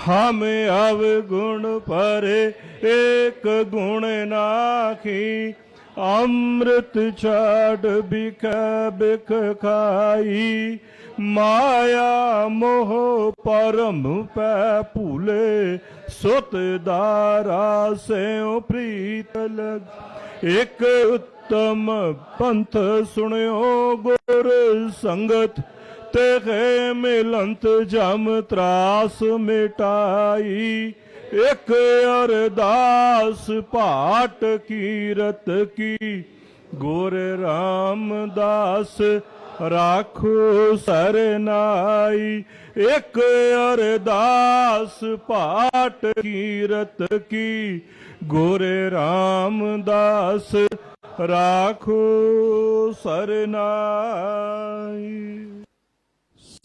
ਹਮ ਅਵਗੁਣ ਪਰੇ ਏਕ ਗੁਣ ਨਾਖੀ, ਅੰਮ੍ਰਿਤ ਛਾੜ ਬਿਖ ਬਿਖ ਖਾਈ। ਮਾਇਆ ਮੋਹ ਪਰਮ ਪੈ ਭੂਲੇ, ਸੁਤ ਦਾਰਾ ਸਿਉ ਪ੍ਰੀਤ ਲਗ। ਇਕ ਉਤਮ ਪੰਥ ਸੁਣਿਓ ਗੁਰ ਸੰਗਤ ਤੇਖੇ ਮਿਲੰਤ ਜਮ ਤਰਾਸ ਮਿਟਾਈ। ਇਕ ਅਰਦਾਸ ਪਾਟ ਕੀਰਤ ਕੀ। ਗੁਰ ਰਾਮਦਾਸ ਰਾਖੋ ਸਰਨਾਈ। ਇਕ ਅਰਦਾਸ ਪਾਟ ਕੀਰਤ ਕੀ। ਗੁਰ ਰਾਮਦਾਸ ਰਾਖੋ ਸਰਨਾਈ।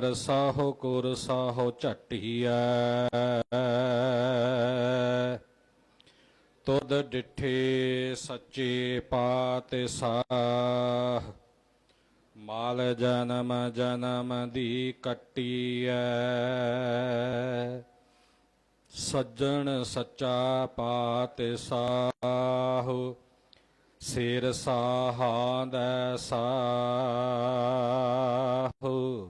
ਅਰ ਸਾਹੋ ਕੁਰ ਸਾਹੋ ਝਟਿਐ। ਤੁਧ ਡਿਠੇ ਸੱਚੇ ਪਾਤ ਸਾਹ ਮਾਲ ਜਨਮ ਜਨਮ ਦੀ ਕੱਟੀਐ। ਸੱਜਣ ਸੱਚਾ ਪਾਤ ਪਾਤਸ਼ਾਹ, ਸਿਰ ਸਾਹਾਂਦੈ ਸਾਹੁ।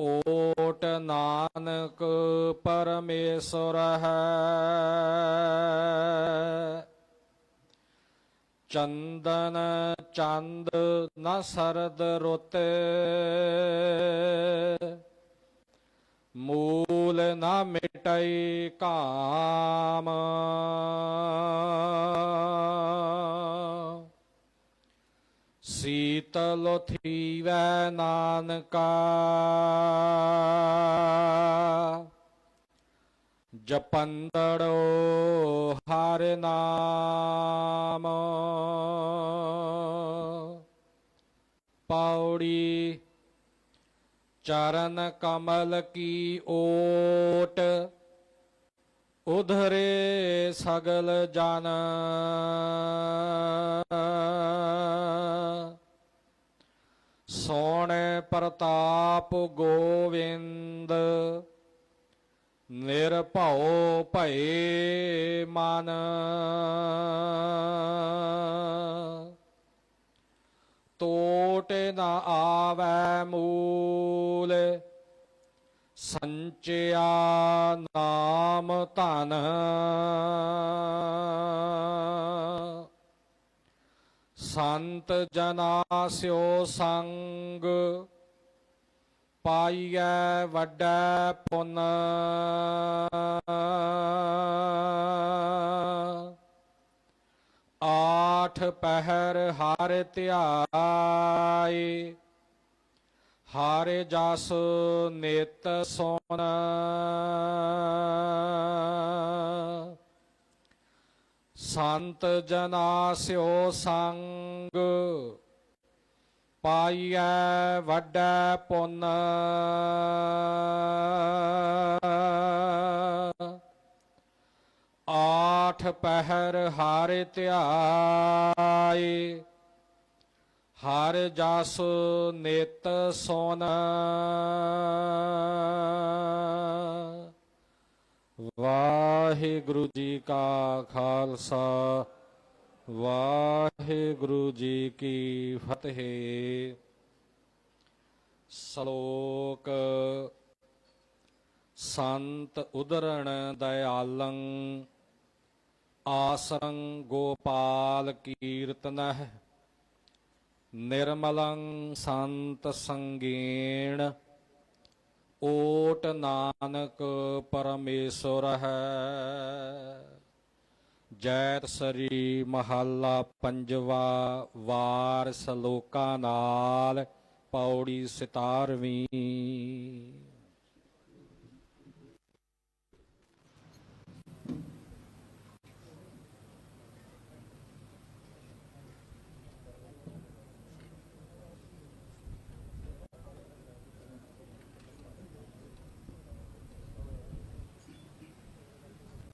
ਓਟ ਨਾਨਕ ਪਰਮੇਸ਼ਰ ਹੈ। ਚੰਦਨ ਚੰਦ ਨ ਸਰਦ ਰੁੱਤ। ਮੂਲ ਨ ਮਿਟਈ ਕਾਮ। ਸੀਤਲ ਥੀਵੈ ਨਾਨਕਾ। ਜਪੰਦੜੋ ਹਰ ਨਾਮ। ਪੌੜੀ ਚਰਨ ਕਮਲ ਕੀ ਓਟ। ਉਧਰੇ ਸਗਲ ਜਨ। ਸੋਹਣੇ ਪ੍ਰਤਾਪ ਗੋਵਿੰਦ ਨਿਰਭਉ ਭਏ ਮਨ। ਨਾ ਆਵੈ ਮੂਲ ਸੰਚਿਆ ਨਾਮ ਧਨ। ਸੰਤ ਜਨਾ ਸਿਓ ਸੰਗ ਪਾਈਐ ਵੱਡਾ ਪੁੰਨ। ਆਠ ਪਹਿਰ ਹਰ ਧਿਆਏ ਹਾਰੇ ਜਸ ਨਿਤ ਸੋਨ। ਸੰਤ ਜਨਾ ਸਿਓ ਸੰਗ, ਪਾਈਐ ਵੱਡਾ ਪੁੰਨ। ਆਠ ਪਹਿਰ ਹਾਰੇ ਧਿਆਏ ਹਰ ਜਸ ਨਿਤ ਸੋਨ। ਵਾਹਿਗੁਰੂ ਜੀ ਕਾ ਖਾਲਸਾ, ਵਾਹਿਗੁਰੂ ਜੀ ਕੀ ਫਤਿਹ। ਸ਼ਲੋਕ ਸੰਤ ਉਦਰਣ ਦਇਆਲੰ, ਆਸਰੰ ਗੋਪਾਲ ਕੀਰਤਨਹਿ। ਨਿਰਮਲੰ ਸੰਤ ਸੰਗੀਣ, ਓਟ ਨਾਨਕ ਪਰਮੇਸ਼ਰ ਹੈ। ਜੈਤ ਸਰੀ ਮਹੱਲਾ ਪੰਜਵਾ ਵਾਰ ਸਲੋਕਾਂ ਨਾਲ, ਪੌੜੀ 17ਵੀਂ